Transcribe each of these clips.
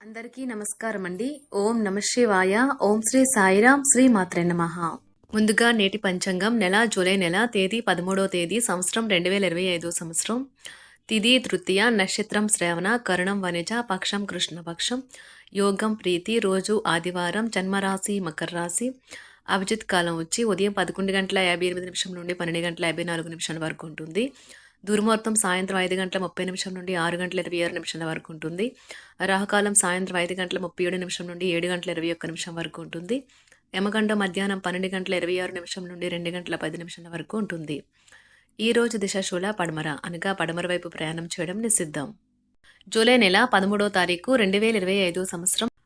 అందరికీ నమస్కారం అండి ఓం నమ శివాయ. ఓం శ్రీ సాయిరాం. శ్రీ మాత్రే నమ. ముందుగా నేటి పంచాంగం నెల జూలై నెల తేదీ పదమూడో తేదీ సంవత్సరం రెండు వేల ఇరవై ఐదో సంవత్సరం. తిది తృతీయ నక్షత్రం శ్రవణ కరుణం వనిజ పక్షం కృష్ణపక్షం యోగం ప్రీతి రోజు ఆదివారం జన్మరాశి మకర రాశి. అభిజిత్ కాలం వచ్చి ఉదయం పదకొండు గంటల యాభై ఎనిమిది నిమిషం నుండి పన్నెండు గంటల యాభై నాలుగు నిమిషాల వరకు ఉంటుంది. దుర్ముహూర్తం సాయంత్రం ఐదు గంటల ముప్పై నిమిషం నుండి ఆరు గంటల ఇరవై ఆరు నిమిషాల వరకు ఉంటుంది. రాహుకాలం సాయంత్రం ఐదు గంటల ముప్పై ఏడు నిమిషం నుండి ఏడు గంటల ఇరవై ఒక్క నిమిషం వరకు ఉంటుంది. యమగండ మధ్యాహ్నం పన్నెండు గంటల ఇరవై ఆరు నిమిషం నుండి రెండు గంటల పది నిమిషాల వరకు ఉంటుంది. ఈ రోజు దిశశూల పడమర అనగా పడమర వైపు ప్రయాణం చేయడం నిషిద్ధం. జూలై నెల పదమూడో తారీఖు రెండు వేల ఇరవై ఐదో సంవత్సరం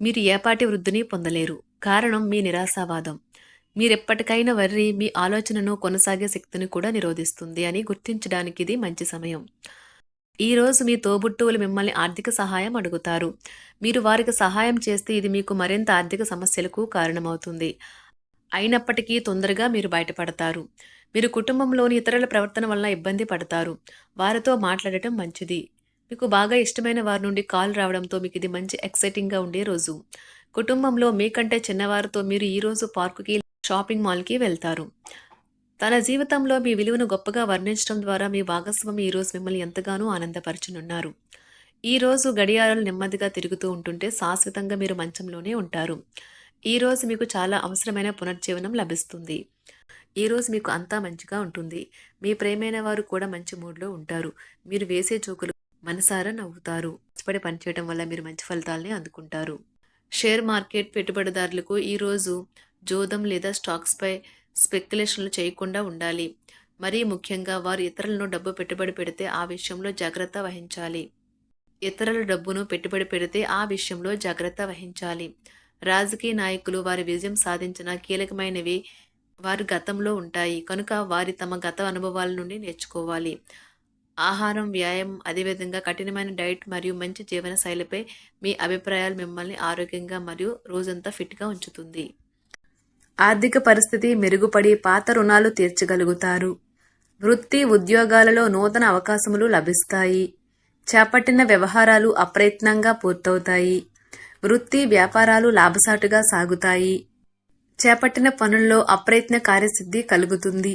మీరు ఏపాటి వృద్ధిని పొందలేరు. కారణం మీ నిరాశావాదం. మీరెప్పటికైనా వర్రి మీ ఆలోచనను కొనసాగే శక్తిని కూడా నిరోధిస్తుంది అని గుర్తించడానికి ఇది మంచి సమయం. ఈ రోజు మీ తోబుట్టువులు మిమ్మల్ని ఆర్థిక సహాయం అడుగుతారు. మీరు వారికి సహాయం చేస్తే ఇది మీకు మరింత ఆర్థిక సమస్యలకు కారణమవుతుంది. అయినప్పటికీ తొందరగా మీరు బయటపడతారు. మీరు కుటుంబంలోని ఇతరుల ప్రవర్తన వల్ల ఇబ్బంది పడతారు. వారితో మాట్లాడటం మంచిది. మీకు బాగా ఇష్టమైన వారి నుండి కాల్ రావడంతో మీకు ఇది మంచి ఎక్సైటింగ్గా ఉండే రోజు. కుటుంబంలో మీకంటే చిన్నవారితో మీరు ఈరోజు పార్కుకి షాపింగ్ మాల్కి వెళ్తారు. తన జీవితంలో మీ విలువను గొప్పగా వర్ణించడం ద్వారా మీ భాగస్వామి ఈ రోజు మిమ్మల్ని ఎంతగానో ఆనందపరచనున్నారు. ఈ రోజు గడియారాలు నెమ్మదిగా తిరుగుతూ ఉంటుంటే శాశ్వతంగా మీరు మంచంలోనే ఉంటారు. ఈ రోజు మీకు చాలా అవసరమైన పునర్జీవనం లభిస్తుంది. ఈ రోజు మీకు అంతా మంచిగా ఉంటుంది. మీ ప్రేమైన వారు కూడా మంచి మూడ్లో ఉంటారు. మీరు వేసే జోకులు మనసారా నవ్వుతారు. కష్టపడి పనిచేయడం వల్ల మీరు మంచి ఫలితాలని అందుకుంటారు. షేర్ మార్కెట్ పెట్టుబడిదారులకు ఈరోజు జోదం లేదా స్టాక్స్పై స్పెక్యులేషన్లు చేయకుండా ఉండాలి. మరీ ముఖ్యంగా వారు ఇతరులను డబ్బు పెట్టుబడి పెడితే ఆ విషయంలో జాగ్రత్త వహించాలి. ఇతరుల డబ్బును పెట్టుబడి పెడితే ఆ విషయంలో జాగ్రత్త వహించాలి. రాజకీయ నాయకులు వారి విజయం సాధించిన కీలకమైనవి వారి గతంలో ఉంటాయి. కనుక వారి తమ గత అనుభవాల నుండి నేర్చుకోవాలి. ఆహారం వ్యాయామం అదేవిధంగా కఠినమైన డైట్ మరియు మంచి జీవన శైలిపై మీ అభిప్రాయాలు మిమ్మల్ని ఆరోగ్యంగా మరియు రోజంతా ఫిట్గా ఉంచుతుంది. ఆర్థిక పరిస్థితి మెరుగుపడి పాత రుణాలు తీర్చగలుగుతారు. వృత్తి ఉద్యోగాలలో నూతన అవకాశములు లభిస్తాయి. చేపట్టిన వ్యవహారాలు అప్రయత్నంగా పూర్తవుతాయి. వృత్తి వ్యాపారాలు లాభసాటుగా సాగుతాయి. చేపట్టిన పనుల్లో అప్రయత్న కార్యసిద్ధి కలుగుతుంది.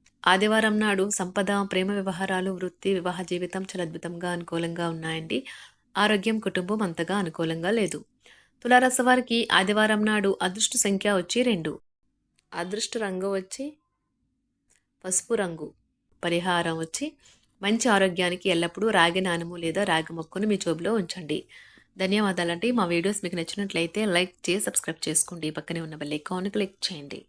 ఆదివారం నాడు సంపద ప్రేమ వ్యవహారాలు వృత్తి వివాహ జీవితం చాలా అద్భుతంగా అనుకూలంగా ఉన్నాయండి. ఆరోగ్యం కుటుంబం అంతగా అనుకూలంగా లేదు. తులారాశి వారికి ఆదివారం నాడు అదృష్ట సంఖ్య వచ్చి రెండు. అదృష్ట రంగు వచ్చి పసుపు రంగు పరిహారం వచ్చి మంచి ఆరోగ్యానికి ఎల్లప్పుడూ రాగి నానము లేదా రాగి మొక్కను మీ జోబులో ఉంచండి. ధన్యవాదాలండి. మా వీడియోస్ మీకు నచ్చినట్లయితే లైక్ చేసి సబ్స్క్రైబ్ చేసుకోండి. పక్కనే ఉన్న బెల్ ఐకాన్ క్లిక్ చేయండి.